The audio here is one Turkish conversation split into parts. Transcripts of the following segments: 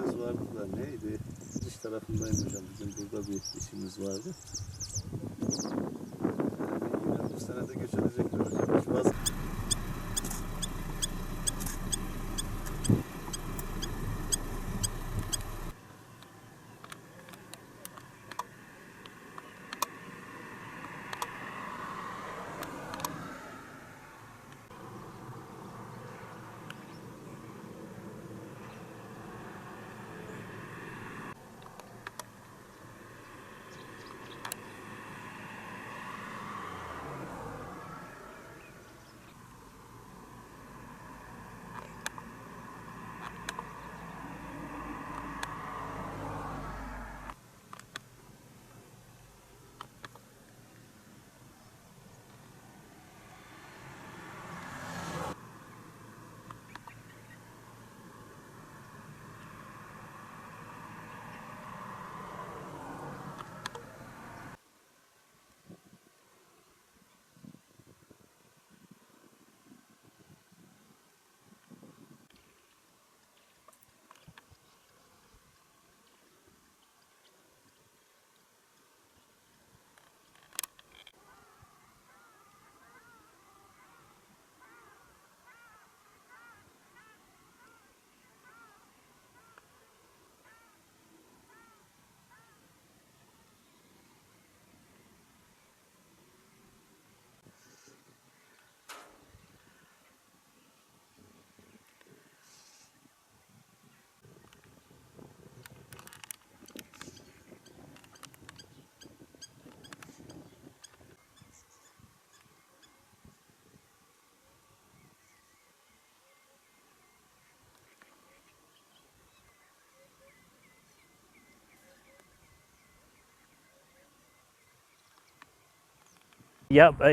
söz vardı da neydi? Dış tarafındayım hocam. Bizim burada bir işimiz vardı. Yani yine bu sene de göç edecekler hocam. Şu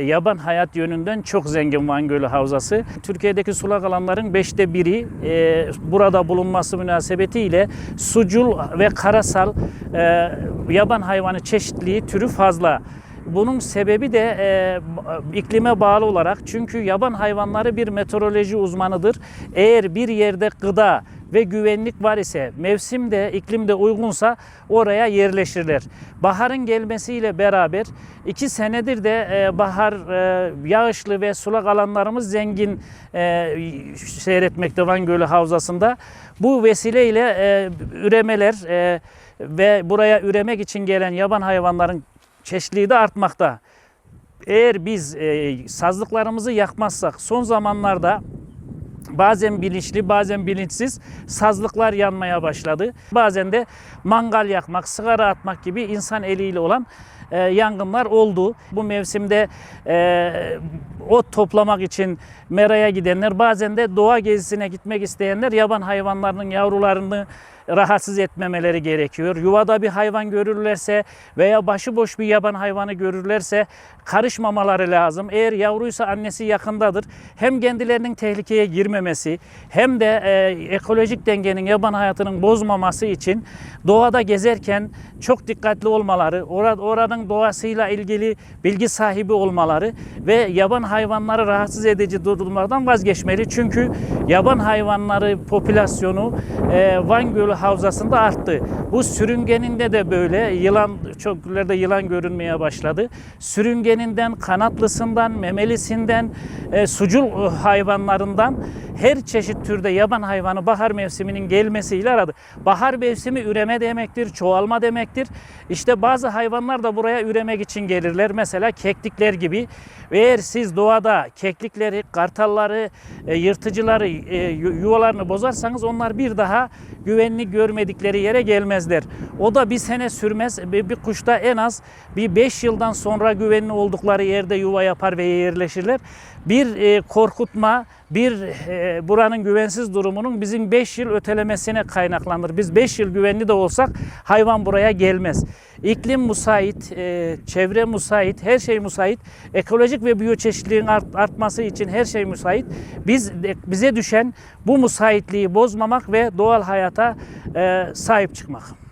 Yaban hayat yönünden çok zengin Van Gölü Havzası. Türkiye'deki sulak alanların beşte biri e, burada bulunması münasebetiyle sucul ve karasal e, yaban hayvanı çeşitliliği türü fazla. Bunun sebebi de e, iklime bağlı olarak çünkü yaban hayvanları bir meteoroloji uzmanıdır. Eğer bir yerde gıda ve güvenlik var ise, mevsimde, iklimde uygunsa oraya yerleşirler. Baharın gelmesiyle beraber iki senedir de e, bahar e, yağışlı ve sulak alanlarımız zengin e, seyretmekte Van Gölü Havzası'nda. Bu vesileyle üremeler ve buraya üremek için gelen yaban hayvanların çeşitliliği de artmakta. Eğer biz e, sazlıklarımızı yakmazsak son zamanlarda bazen bilinçli bazen bilinçsiz sazlıklar yanmaya başladı. Bazen de mangal yakmak, sigara atmak gibi insan eliyle olan e, yangınlar oldu. Bu mevsimde e, ot toplamak için meraya gidenler bazen de doğa gezisine gitmek isteyenler yaban hayvanlarının yavrularını rahatsız etmemeleri gerekiyor. Yuvada bir hayvan görürlerse veya başıboş bir yaban hayvanı görürlerse karışmamaları lazım. Eğer yavruysa annesi yakındadır. Hem kendilerinin tehlikeye girmemesi hem de e, ekolojik dengenin yaban hayatının bozmaması için doğada gezerken çok dikkatli olmaları, orada doğasıyla ilgili bilgi sahibi olmaları ve yaban hayvanları rahatsız edici durumlardan vazgeçmeli. Çünkü yaban hayvanları popülasyonu e, Van Gölü Havzası'nda arttı. Bu sürüngeninde de böyle yılan çok yerlerde yılan görünmeye başladı. Sürüngeninden, kanatlısından, memelisinden, e, sucul hayvanlarından her çeşit türde yaban hayvanı bahar mevsiminin gelmesiyle aradı. Bahar mevsimi üreme demektir, çoğalma demektir. İşte bazı hayvanlar da buraya üremek için gelirler. Mesela keklikler gibi. Eğer siz doğada keklikleri, kartalları, e, yırtıcıları, e, yu- yuvalarını bozarsanız onlar bir daha güvenli görmedikleri yere gelmezler. O da bir sene sürmez. Bir, kuşta en az bir 5 yıldan sonra güvenli oldukları yerde yuva yapar ve yerleşirler. Bir e, korkutma, bir buranın güvensiz durumunun bizim 5 yıl ötelemesine kaynaklanır. Biz 5 yıl güvenli de olsak hayvan buraya gelmez. İklim müsait, e, çevre müsait, her şey müsait. Ekolojik ve biyoçeşitliliğin art- artması için her şey müsait. Biz bize düşen bu müsaitliği bozmamak ve doğal hayata e, sahip çıkmak.